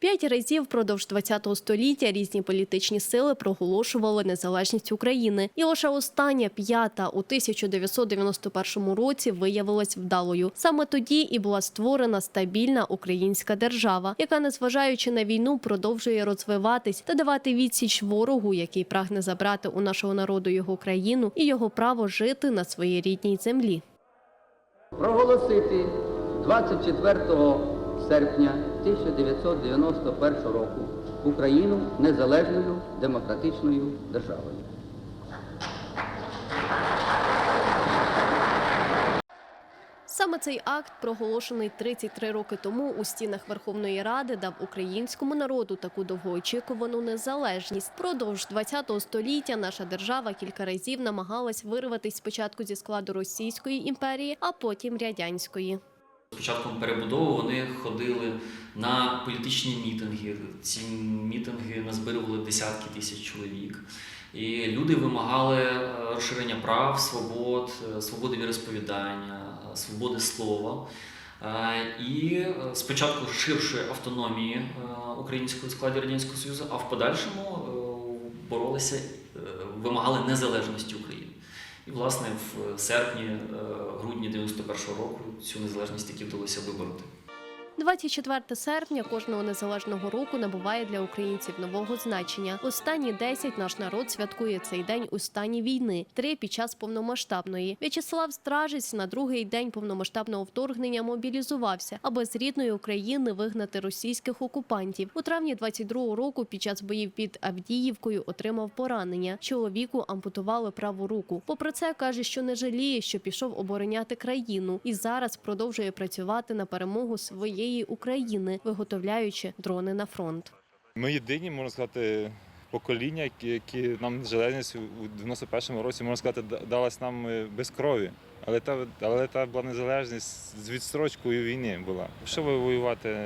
П'ять разів впродовж ХХ століття різні політичні сили проголошували незалежність України, і лише остання п'ята у 1991 році виявилась вдалою. Саме тоді і була створена стабільна українська держава, яка, незважаючи на війну, продовжує розвиватись та давати відсіч ворогу, який прагне забрати у нашого народу його країну і його право жити на своїй рідній землі. проголосити 24 серпня 1991 року Україну незалежною демократичною державою. Саме цей акт, проголошений 33 роки тому у стінах Верховної Ради, дав українському народу таку довгоочікувану незалежність. Продовж ХХ століття наша держава кілька разів намагалась вирватися спочатку зі складу Російської імперії, а потім радянської. З початком перебудови вони ходили на політичні мітинги. Ці мітинги назбирували десятки тисяч чоловік. І люди вимагали е, розширення прав, свобод, е, свободи віросповідання, е, свободи слова. І спочатку ширшої автономії української в складі Радянського Союзу, а в подальшому боролися, вимагали незалежності України. І, власне, в серпні, е, грудні 91-го року цю незалежність таки вдалося вибороти. 24 серпня кожного незалежного року набуває для українців нового значення. Останні 10 наш народ святкує цей день у стані війни, три під час повномасштабної. В'ячеслав Стражець на другий день повномасштабного вторгнення мобілізувався, аби з рідної України вигнати російських окупантів. У травні 22-го року під час боїв під Авдіївкою отримав поранення. Чоловіку ампутували праву руку. Попри це каже, що не жаліє, що пішов обороняти країну, і зараз продовжує працювати на перемогу своєї України, виготовляючи дрони на фронт. Ми єдині, можна сказати, покоління, які, нам незалежність у 91-му році, можна сказати, далась нам е, без крові. Але та, але та була незалежність з відстрочкою війни була. Пішов воювати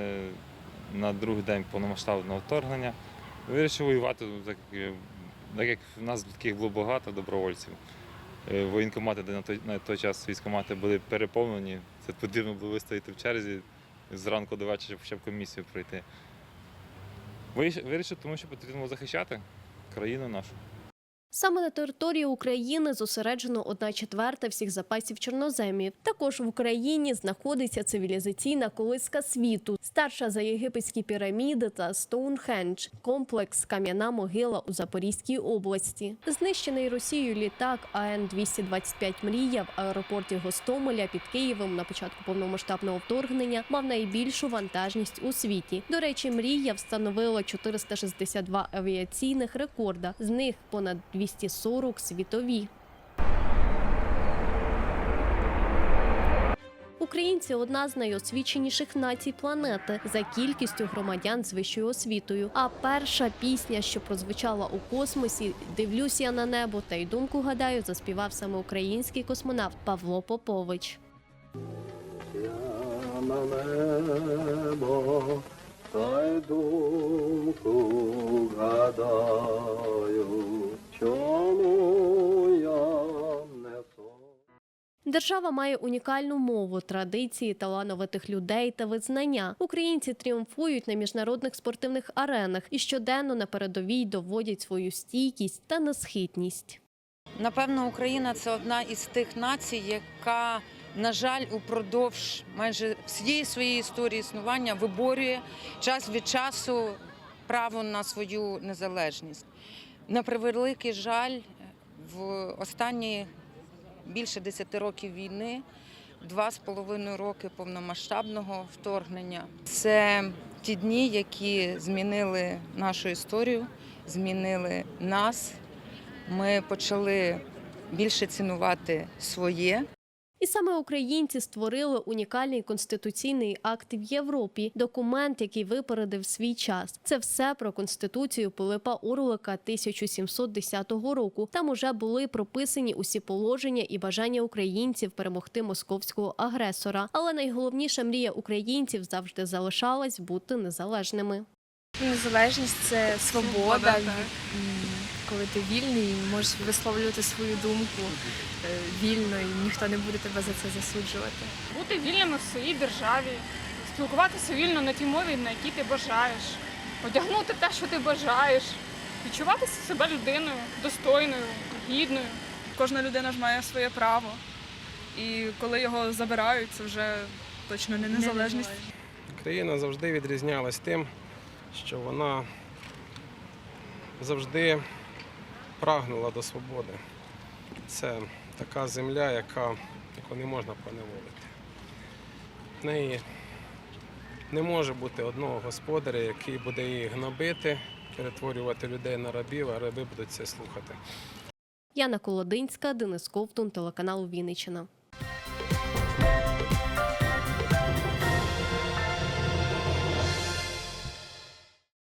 на другий день повномасштабного вторгнення. Вирішив воювати, так, так як в нас таких було багато добровольців. Е, Воєнкомати, де на той, на той час військкомати були переповнені. Це потрібно було вистояти в черзі зранку до вечора, ще в комісію. Виріш- Вирішив, тому що потрібно захищати країну нашу. Саме на території України зосереджено одна четверта всіх запасів чорноземів. Також в Україні знаходиться цивілізаційна колиска світу, старша за єгипетські піраміди та Стоунхендж, комплекс Кам'яна могила у Запорізькій області. Знищений Росією літак АН 225 Мрія в аеропорті Гостомеля під Києвом на початку повномасштабного вторгнення мав найбільшу вантажність у світі. До речі, мрія встановила 462 авіаційних рекорда. З них понад 240 світові. Українці одна з найосвіченіших націй планети за кількістю громадян з вищою освітою. А перша пісня, що прозвучала у космосі, дивлюсь я на небо та й думку гадаю, заспівав саме український космонавт Павло Попович. Я на небо, та й думку гадаю, Держава має унікальну мову, традиції, талановитих людей та визнання. Українці тріумфують на міжнародних спортивних аренах і щоденно на передовій доводять свою стійкість та несхитність. Напевно, Україна це одна із тих націй, яка, на жаль, упродовж майже всієї своєї історії існування виборює час від часу право на свою незалежність. На превеликий жаль, в останні більше 10 років війни, два з половиною роки повномасштабного вторгнення. Це ті дні, які змінили нашу історію, змінили нас. Ми почали більше цінувати своє. І саме українці створили унікальний конституційний акт в Європі, документ, який випередив свій час. Це все про конституцію Пилипа Орлика 1710 року. Там уже були прописані усі положення і бажання українців перемогти московського агресора. Але найголовніша мрія українців завжди залишалась бути незалежними. Незалежність це свобода, Свобода, коли ти вільний, і можеш висловлювати свою думку е, вільно, і ніхто не буде тебе за це засуджувати. Бути вільними в своїй державі, спілкуватися вільно на тій мові, на якій ти бажаєш, одягнути те, що ти бажаєш, відчувати себе людиною, достойною, гідною. Кожна людина ж має своє право. І коли його забирають, це вже точно не незалежність. Україна завжди відрізнялась тим, що вона завжди прагнула до свободи. Це така земля, яка, яку не можна поневолити. В неї не може бути одного господаря, який буде її гнобити, перетворювати людей на рабів, а раби будуть це слухати. Яна Колодинська, Денис Ковтун, телеканал Вінниччина.